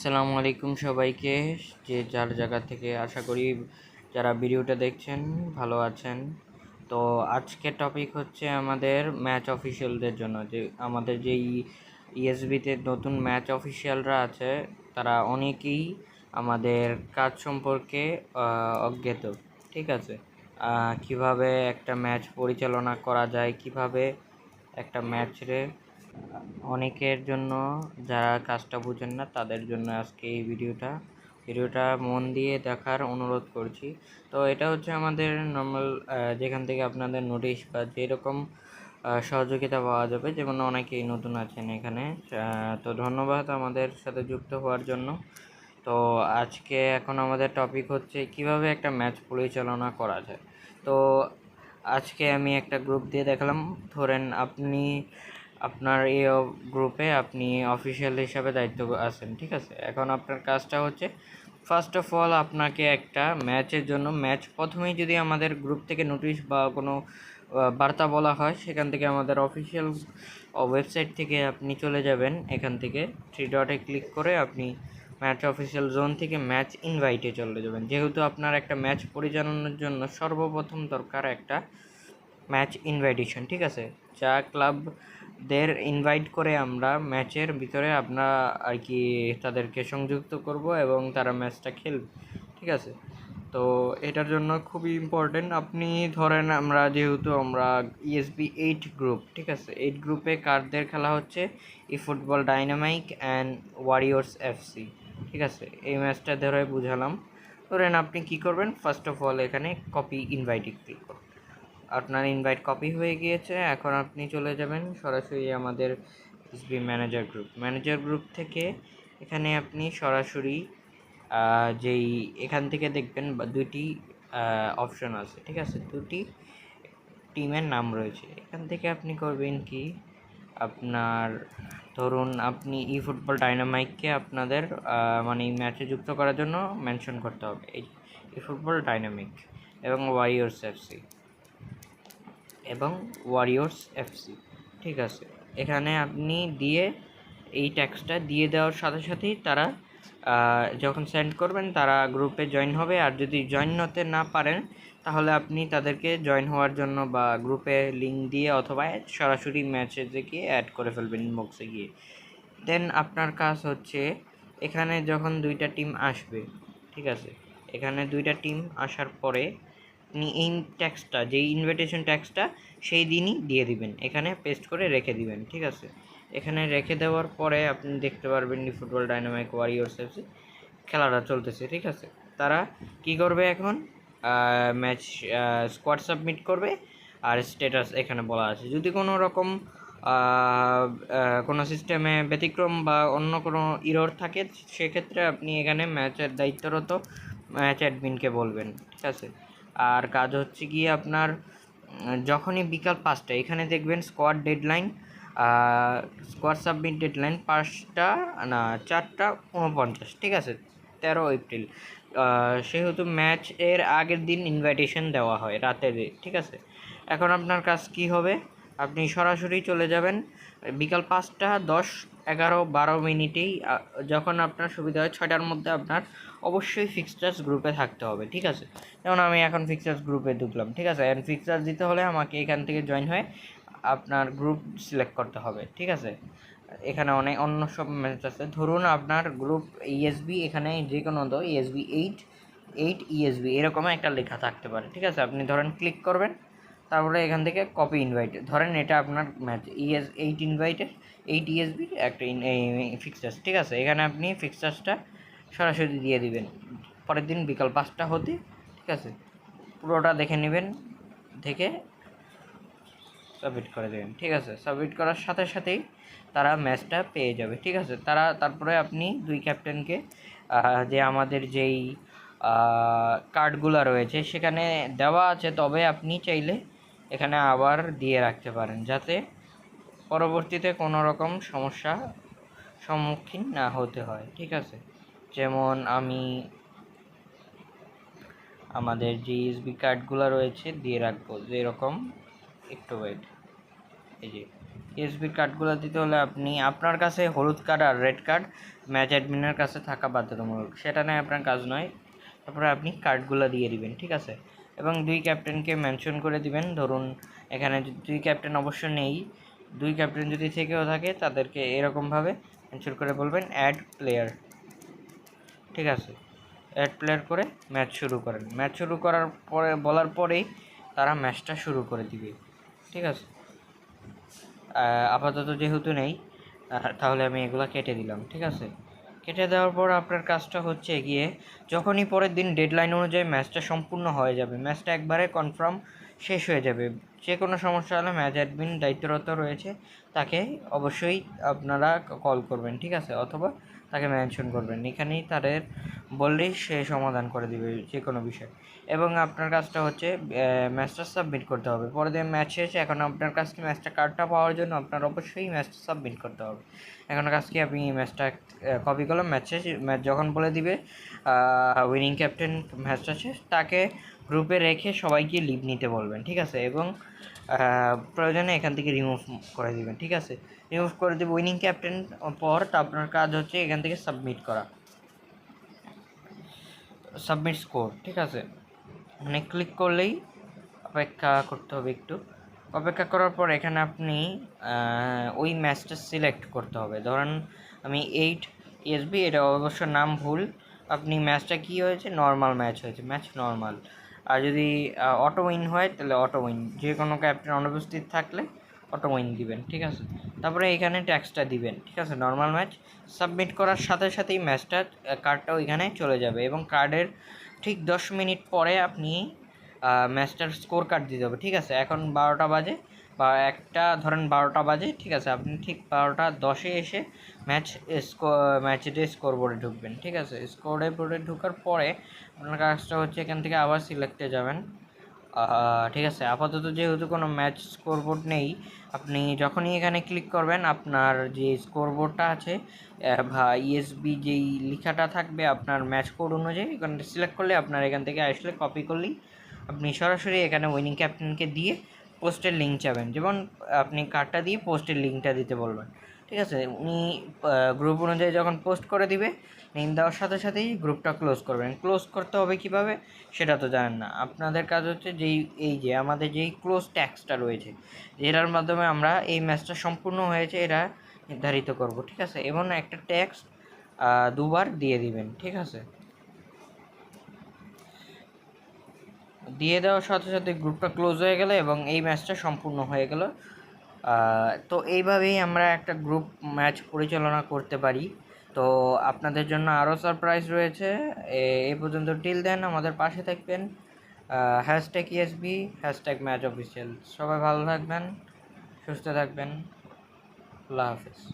আসসালামু আলাইকুম সবাইকে, যে যার জায়গা থেকে আশা করি যারা ভিডিওটা দেখছেন ভালো আছেন। তো আজকের টপিক হচ্ছে আমাদের ম্যাচ অফিসিয়ালদের জন্য, যে আমাদের যেই ইএসবিতে নতুন ম্যাচ অফিসিয়ালরা আছে, তারা অনেকেই আমাদের কাজ সম্পর্কে অজ্ঞাত, ঠিক আছে? কীভাবে একটা ম্যাচ পরিচালনা করা যায়, কীভাবে একটা ম্যাচরে অনেকের জন্য যারা কাজটা বুঝেন না, তাদের জন্য আজকে এই ভিডিওটা। ভিডিওটা মন দিয়ে দেখার অনুরোধ করছি। তো এটা হচ্ছে আমাদের নর্মাল যেখান থেকে আপনাদের নোটিশ বা যেরকম সহযোগিতা পাওয়া যাবে। যেমন অনেকেই নতুন আছেন এখানে। তো ধন্যবাদ আমাদের সাথে যুক্ত হওয়ার জন্য। তো আজকে এখন আমাদের টপিক হচ্ছে কীভাবে একটা ম্যাচ পরিচালনা করা যায়। তো আজকে আমি একটা গ্রুপ দিয়ে দেখালাম। ধরেন আপনি আপনার এই গ্রুপে আপনি অফিসিয়াল হিসাবে দায়িত্ব আছেন, ঠিক আছে? এখন আপনার কাজটা হচ্ছে ফার্স্ট অফ অল আপনাকে একটা ম্যাচের জন্য ম্যাচ প্রথমেই যদি আমাদের গ্রুপ থেকে নোটিশ বা কোনো বার্তা বলা হয়, সেখান থেকে আমাদের অফিসিয়াল ওয়েবসাইট থেকে আপনি চলে যাবেন। এখান থেকে থ্রি ডটে ক্লিক করে আপনি ম্যাচ অফিসিয়াল জোন থেকে ম্যাচ ইনভাইটে চলে যাবেন। যেহেতু আপনার একটা ম্যাচ পরিচালনার জন্য সর্বপ্রথম দরকার একটা ম্যাচ ইনভাইটেশন ঠিক আছে? যা ক্লাবদের ইনভাইট করে আমরা ম্যাচের ভিতরে আমরা আর কি তাদেরকে সংযুক্ত করব এবং তারা ম্যাচটা খেলবে, ঠিক আছে? তো এটার জন্য খুবই ইম্পর্টেন্ট আপনি ধরেন আমরা যেহেতু আমরা ইএসবি এইট গ্রুপ ঠিক আছে? এইট গ্রুপে কারদের খেলা হচ্ছে? E football dynamic and warriors FC ঠিক আছে? এই ম্যাচটা ধরে বুঝালাম। ধরেন আপনি কি করবেন? ফার্স্ট অফ অল এখানে কপি ইনভাইটে ক্লিক করুন। আপনার ইনভাইট কপি হয়ে গিয়েছে, এখন আপনি চলে যাবেন সরাসরি আমাদের SB manager group manager group থেকে এখানে আপনি সরাসরি যেই এখান থেকে দেখবেন দুটি অপশন আছে, ঠিক আছে? দুটি টিমের নাম রয়েছে। এখান থেকে আপনি করবেন কি? আপনার ধরুন আপনি ই ফুটবল ডাইনামাইককে আপনাদের মানে ম্যাচে যুক্ত করার জন্য মেনশন করতে হবে। এই ই ফুটবল ডাইনামিক এবং ওয়ারিয়র্স এফসি এবং ওয়ারিয়র্স এফসি ঠিক আছে? এখানে আপনি দিয়ে এই ট্যাক্সটা দিয়ে দেওয়ার সাথে সাথেই তারা যখন সেন্ড করবেন, তারা গ্রুপে জয়েন হবে। আর যদি জয়েন হতে না পারেন, তাহলে আপনি তাদেরকে জয়েন হওয়ার জন্য বা গ্রুপে লিঙ্ক দিয়ে অথবা সরাসরি ম্যাচে গিয়ে অ্যাড করে ফেলবেন ইনবক্সে গিয়ে। দেন আপনার কাজ হচ্ছে, এখানে যখন দুইটা টিম আসবে, ঠিক আছে? এখানে দুইটা টিম আসার পরে এই ট্যাক্সটা যেই ইনভিটেশন ট্যাক্সটা সেই দিনই দিয়ে দিবেন। এখানে পেস্ট করে রেখে দিবেন, ঠিক আছে? এখানে রেখে দেওয়ার পরে আপনি দেখতে পারবেন নি ফুটবল ডাইনামাইক ওয়ারিয়র্স এফসি খেলাটা চলতেছে, ঠিক আছে? তারা কি করবে এখন? ম্যাচ স্কোয়াড সাবমিট করবে আর স্ট্যাটাস এখানে বলা আছে। যদি কোনো রকম কোনো সিস্টেমে ব্যতিক্রম বা অন্য কোনো ইরর থাকে, সেক্ষেত্রে আপনি এখানে ম্যাচের দায়িত্বরত ম্যাচ অ্যাডমিনকে বলবেন, ঠিক আছে? আর কাজ হচ্ছে গিয়ে আপনার যখনই বিকাল পাঁচটা, এখানে দেখবেন squad deadline squad submit deadline পাঁচটা, না, চারটা উনপঞ্চাশ, ঠিক আছে? তেরো এপ্রিল। সেহেতু ম্যাচ এর আগের দিন ইনভাইটেশন দেওয়া হয় রাতের, ঠিক আছে? এখন আপনার কাজ কি হবে? আপনি সরাসরি চলে যাবেন, বিকাল পাঁচটা, দশ, এগারো, বারো মিনিটেই যখন আপনার সুবিধা হয়, ছয়টার মধ্যে আপনার অবশ্যই ফিক্সচার্স গ্রুপে থাকতে হবে, ঠিক আছে? যেমন আমি এখন ফিক্সচার্স গ্রুপে ঢুকলাম, ঠিক আছে? অ্যান্ড ফিক্সচার্স দিতে হলে আমাকে এখান থেকে জয়েন হয়ে আপনার গ্রুপ সিলেক্ট করতে হবে, ঠিক আছে? এখানে অনেক অন্য সব ম্যাচ আছে। ধরুন আপনার গ্রুপ ইএসবি এখানে যে কোনো তো ইএসবি এইট এইট ইএসবি এরকম একটা লেখা থাকতে পারে, ঠিক আছে? আপনি ধরেন ক্লিক করবেন, তারপরে এখান থেকে কপি ইনভাইট ধরেন এটা আপনার ম্যাচ ইএস এইট ইনভাইটের এইট ইএসবি একটা ফিক্সচার্স ঠিক আছে? এখানে আপনি ফিক্সচার্সটা সরাসরি দিয়ে দিবেন। পরের দিন বিকাল পাঁচটা হতে, ঠিক আছে? পুরোটা দেখে নেবেন, দেখে সাবমিট করে দেবেন, ঠিক আছে? সাবমিট করার সাথে সাথেই তারা ম্যাচটা পেয়ে যাবে, ঠিক আছে? তারা তারপরে আপনি দুই ক্যাপ্টেনকে যে আমাদের যেই কার্ডগুলো রয়েছে, সেখানে দেওয়া আছে, তবে আপনি চাইলে এখানে আবার দিয়ে রাখতে পারেন, যাতে পরবর্তীতে কোনো রকম সমস্যা সম্মুখীন না হতে হয়, ঠিক আছে? যেমন আমি আমাদের যে ইউএসবি কার্ডগুলো রয়েছে দিয়ে রাখব, যেরকম একটু ওয়েট এই যে ইএসবি কার্ডগুলো দিতে হলে আপনি, আপনার কাছে হলুদ কার্ড আর রেড কার্ড ম্যাচ অ্যাডমিনের কাছে থাকা বাধ্যতামূলক। সেটা নয় আপনার কাজ নয়। তারপরে আপনি কার্ডগুলো দিয়ে দিবেন, ঠিক আছে? এবং দুই ক্যাপ্টেনকে মেনশন করে দিবেন। ধরুন, এখানে দুই ক্যাপ্টেন অবশ্য নেই, দুই ক্যাপ্টেন যদি থেকেও থাকে, তাদেরকে এরকমভাবে মেনশন করে বলবেন অ্যাড প্লেয়ার ঠিক আছে? অ্যাড প্লেয়ার করে ম্যাচ শুরু করেন। ম্যাচ শুরু করার পরে, বলার পরেই তারা ম্যাচটা শুরু করে দিবে। ঠিক আছে? আপাতত যেহেতু নেই তাহলে আমি এগুলো কেটে দিলাম। ঠিক আছে? কেটে দেওয়ার পর আপনার কাজটা হচ্ছে গিয়ে, যখনই পরের দিন ডেডলাইন অনুযায়ী ম্যাচটা সম্পূর্ণ হয়ে যাবে ম্যাচটা একবারে কনফার্ম শেষ হয়ে যাবে। যে কোনো সমস্যা হলে ম্যাচ অ্যাডমিন দায়িত্বরত রয়েছে, তাকে অবশ্যই আপনারা কল করবেন, ঠিক আছে? অথবা তাকে মেনশন করবেন। এখানেই তাদের বললেই সে সমাধান করে দিবে যে কোনো বিষয়। এবং আপনার কাজটা হচ্ছে ম্যাচটা সাবমিট করতে হবে। পরের দিন ম্যাচ শেষ, এখন আপনার কাছ ম্যাচটা কার্ডটা পাওয়ার জন্য আপনার অবশ্যই ম্যাচটা সাবমিট করতে হবে। এখন কাজ কি আপনি ম্যাচটা কপি করলাম ম্যাচ শেষ ম্যাচ যখন বলে দিবে উইনিং ক্যাপ্টেন ম্যাচটা শেষ, তাকে গ্রুপে রেখে সবাইকে লিভ নিতে বলবেন, ঠিক আছে? এবং প্রয়োজনে এখান থেকে রিমুভ করে দিবেন, ঠিক আছে? রিমুভ করে দেবে উইনিং ক্যাপ্টেন পর আপনার কাজ হচ্ছে এখান থেকে সাবমিট করা। সাবমিট স্কোর ঠিক আছে? মানে ক্লিক করলেই অপেক্ষা করতে হবে একটু। অপেক্ষা করার পর এখানে আপনি ওই ম্যাচটা সিলেক্ট করতে হবে। ধরেন আমি এইট এসবি এটা অবশ্য নাম ভুল। আপনি ম্যাচটা কী হয়েছে? নর্মাল ম্যাচ হয়েছে ম্যাচ নর্মাল আর যদি অটো উইন হয়, তাহলে অটো উইন যে কোনো ক্যাপ্টেন অনুপস্থিত থাকলে অটো উইন দিবেন, ঠিক আছে? তারপরে এখানে ট্যাক্সটা দিবেন, ঠিক আছে? নর্মাল ম্যাচ সাবমিট করার সাথে সাথেই ম্যাচটা কার্ডটা ওইখানে চলে যাবে এবং কার্ডের ঠিক দশ মিনিট পরে আপনি ম্যাচটার স্কোর কার্ড দিতে হবে, ঠিক আছে? এখন বারোটা বাজে। বা একটা ধরেন বারোটা বাজে, ঠিক আছে, আপনি ঠিক বারোটা দশে এসে ম্যাচ ম্যাচেতে স্কোর বোর্ডে ঢুকবেন, ঠিক আছে? স্কোর বোর্ডে ঢোকার পরে আপনার কাজটা হচ্ছে এখান থেকে আবার সিলেক্টে যাবেন। ঠিক আছে, আপাতত যেহেতু কোনো ম্যাচ স্কোর বোর্ড নেই, আপনি যখনই এখানে ক্লিক করবেন, আপনার যে স্কোর বোর্ডটা আছে বা ইএসবি যেই লেখাটা থাকবে আপনার ম্যাচ কোড অনুযায়ী এখানে সিলেক্ট করলে আপনার এখান থেকে আসলে কপি করলেই আপনি সরাসরি এখানে উইনিং ক্যাপ্টেনকে দিয়ে পোস্টের লিঙ্ক চাবেন। যেমন আপনি কার্ডটা দিয়ে পোস্টের লিঙ্কটা দিতে বলবেন। ঠিক আছে? উনি গ্রুপ অনুযায়ী যখন পোস্ট করে দিবে লিঙ্ক দেওয়ার সাথে সাথেই গ্রুপটা ক্লোজ করবেন। ক্লোজ করতে হবে কীভাবে? সেটা তো জানেন না। আপনাদের কাজ হচ্ছে যেই, এই যে আমাদের যেই ক্লোজ ট্যাক্সটা রয়েছে এটার মাধ্যমে আমরা এই ম্যাচটা সম্পূর্ণ হয়েছে, এটা নির্ধারিত করব। ঠিক আছে? এবং একটা ট্যাক্স দুবার দিয়ে দিবেন। ঠিক আছে? দিয়ে দেওয়ার সাথে সাথে গ্রুপটা ক্লোজ হয়ে গেল এবং এই ম্যাচটা সম্পূর্ণ হয়ে গেল। তো এইভাবেই আমরা একটা গ্রুপ ম্যাচ পরিচালনা করতে পারি। তো আপনাদের জন্য আরও সারপ্রাইজ রয়েছে। এ- পর্যন্ত টিল দেন, আমাদের পাশে থাকবেন। Hashtag ESB hashtag match official সবাই ভালো থাকবেন, সুস্থ থাকবেন। আল্লাহ হাফিজ।